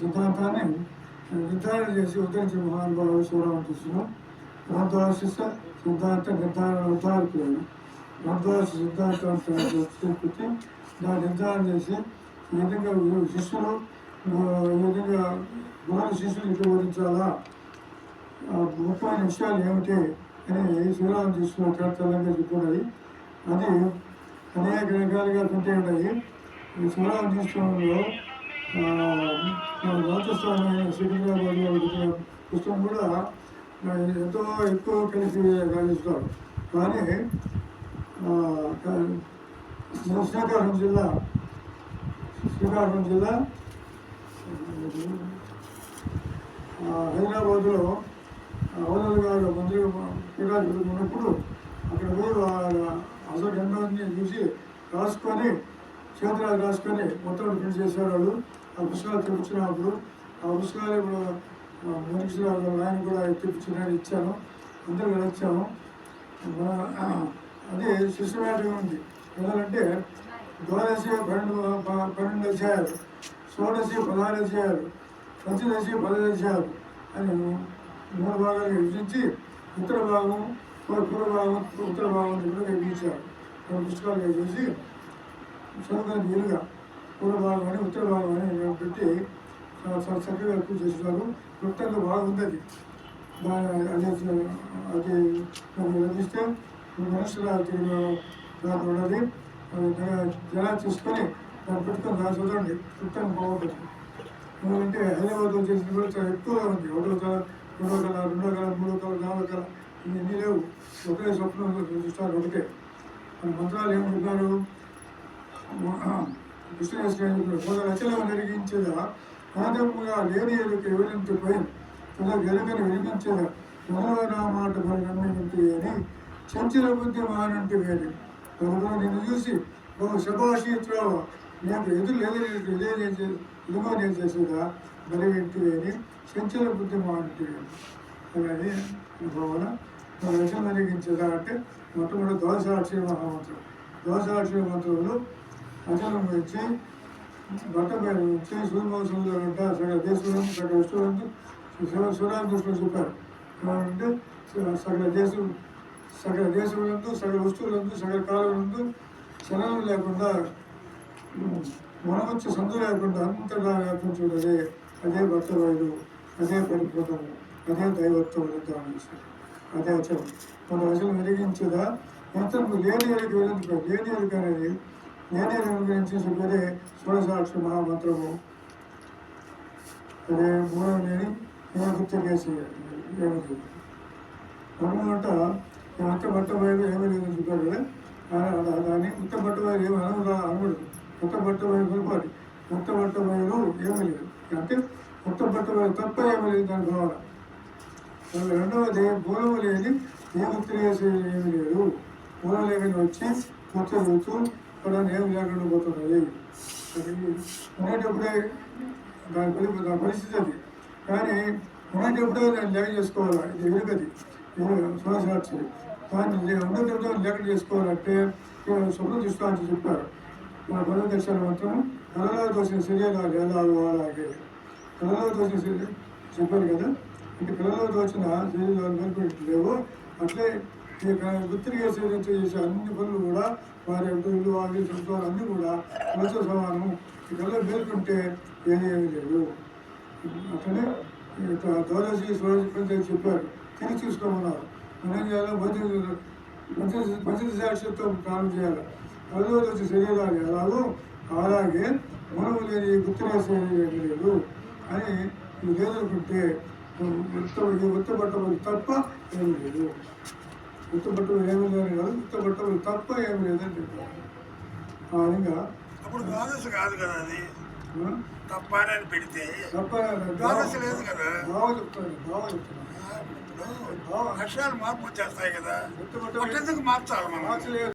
సిద్ధాంతాన్ని నిర్ధారణ చేసి ఉద్ధరించిన మహానుభావుడు శివరామకృష్ణుడు. గ్రంథవాసిస్త సిద్ధాంత నిర్ధారణ ఉద్ధారకుడు గ్రంథవాస సిద్ధాంతాన్ని తయారు దాన్ని నిర్ధారణ చేసి ఈ విధంగా శిష్యులు ఈ విధంగా గురువు శిష్యులు ఇటు బోధించాలా ముఖ్యమైన విషయాలు ఏమిటి అని శ్రీరామ తీసుకున్న కర్తలంగా చెప్పున్నాయి అది అనేక రకాలుగా ఉంటాయి ఉన్నాయి. ఈ శ్రీరామ తీసుకోవడంలో రాజస్థాన్ సికింద్రాబాద్లో వచ్చిన పుస్తకం కూడా ఎంతో ఎక్కువ కలిసి గాలిస్తారు కానీ శ్రీకాకుళం జిల్లా శ్రీకాకుళం జిల్లా హైదరాబాద్లో అవధులు గారు మంత్రి క్రీడాలు ఉన్నప్పుడు అక్కడ పోయి అసలు ఎంతో చూసి రాసుకొని చేతురాలు రాసుకొని మొత్తం ప్రింట్ చేశారు వాళ్ళు ఆ పుస్తకాలు తెప్పించినప్పుడు ఆ పుస్తకాలు ఇప్పుడు మునికిరావు ఆయన కూడా తెప్పించిన ఇచ్చాను అందరూ నచ్చాము అది సిస్టమేటిక్గా ఉంది ఎందుకంటే ద్వాదశి పన్నెండు పన్నెండు అధ్యాయాలు షోడశి పదహారు అధ్యాయాలు పంచదశి పదహారు అధ్యాయాలు అని మూడు భాగాలు విభజించి ఉత్తర భాగం పూర్వ భాగం ఉత్తర భాగం కూడా విభజించారు పుస్తకాలు పుస్తకాలుగా చేసి చదువుకునే వీలుగా పూర్వ భాగం అని ఉత్తర భాగం అని పెట్టి చక్కగా ఎక్కువ చేస్తున్నారు. క్లుప్తంగా బాగుంది అది దాని అది అది మనకు లభిస్తే మనుషుల తిరిగి దాని ఉన్నది అది జన- దాన్ని పెట్టుకొని దాన్ని చూడండి. క్లుప్తంగా బాగుంటుంది. ఎందుకంటే హైదరాబాద్లో చేసిన కూడా చాలా ఎక్కువగా ఉంది. ఒకటో కళ రెండో కళ రెండో కళ మూడో కళ నాలుగో కళ ఇవన్నీ లేవు. ఒకటే స్వప్నం చూస్తారు ఒకటే. మంత్రాలు ఏమి చెప్పారు? కృష్ణ మొదలు వెలిగించేదా ఆదముగా లేని ఎదుకు ఎవరింటి పోయి తన గెలుగని వెలిగించేదా మొదలు నా మాట మరి నమ్మింటి అని చంచల బుద్ధి మానంటి వేడి ఒకరు నిన్ను చూసి ఓ శబాషి నాకు నేను ఎదురు ఎదురు ఇదే నేను ఇదిగో నేను చేసేదా మరి వింటి అని చంచల బుద్ధి మానంటి వేడి అలాగే భావన మన విషయం వెలిగించేదా అంటే మొట్టమొదటి దోషాక్షి మహామంత్రం దోషాక్షి మంత్రంలో అచలం గురించి బట్ట పైన నుంచి సూర్యవంశంలో గంట సగ దేశం సగ వస్తువులందు శివరామ దృష్టిలో చెప్పారు. ఏమంటే సగల దేశం సగల దేశములందు సగల వస్తువులందు సగల కాలములందు చలనం లేకుండా మనమొచ్చి సందు లేకుండా అంతగా వ్యాపించున్నదే అదే భర్తవాయుడు అదే పరిపూర్ణము అదే దైవత్వం వెళ్తాను అదే అచలం. మన అసలు వెలిగించదా? ఎంతకు లేని ఎరుక వెలుగుతుంది లేని ఎరుక అనేది నేనే ఎరుక గురించి చెప్పేదే సూడసాక్షి మహామంత్రము. అదే మూడవ లేని నేను గుర్తుకేసి ఏమిటి? అనుమంట అంత బట్ట బయలు ఏమీ లేదని చెప్పారు కదా. దాన్ని ఉత్త బట్ట ఏమి అనగా అనకూడదు. ఉత్త బట్ట బయలు పొరపాటు ఉత్త బట్ట బయలు ఏమీ లేదు. అంటే ఉత్త బట్ట తప్ప ఏమీ లేదు దాని భావన. రెండవది మూలము లేని ఏ చేసేది ఏమీ లేదు. మూలం లేని వచ్చి ముక్తి చూస్తూ కూడా ఏమి లేకుండా పోతున్నాయి ఉండేటప్పుడే దాని పరి దాని పరిస్థితి అది. కానీ ఉండేటప్పుడే నేను లేక చేసుకోవాలి? ఇది ఎరుకది శ్వాసాక్షి దాన్ని ఉండేటప్పుడే లేక చేసుకోవాలంటే శుభ్రం తీసుకోవాలని చెప్పారు. మన పదవ దక్షిణ మాత్రం కళలో దోసిన శరీరాలు ఎలాగో అలాగే. కళలో దోచిన శరీరం చెప్పారు కదా? అంటే కళలో దోచిన శరీరాలు మేల్కొట్టి లేవు. అట్లే ఈ చేసే అన్ని పనులు కూడా వారి ఇల్లు వారి సంస్కారాలు అన్నీ కూడా కళతో సమానం ఈ మేల్కొంటే ఏమేమి ఏమీ లేదు. అట్లనే ద్వాదశి స్వరాజు పంచాయతీ చెప్పారు. తిరిగి చూసుకోమన్నారు. మనం ఏం చేయాలి? మంచి మంచి సాక్షితో ప్రారంభం చేయాలి. కళలో వచ్చి శరీరాలు ఎలాగో అలాగే మనము లేని గుర్తుగా లేదు. అని ఇది లేదనుకుంటే ఉత్త ఈ తప్ప ఏమి లేదు. ఉత్తపట్టబడి ఏమీ లేదు కాదు ఉత్తపట్టబడి తప్ప ఏమీ లేదని చెప్పారు. ఆ విధంగా అప్పుడు ద్వాదశ కాదు కదా అది. తప్ప అని పెడితే తప్ప ద్వాదశ లేదు కదా. బాగా చెప్తాను బాగా చెప్తున్నాను అక్షరాలు మార్పు వచ్చేస్తాయి కదా. మార్చాలి మనం?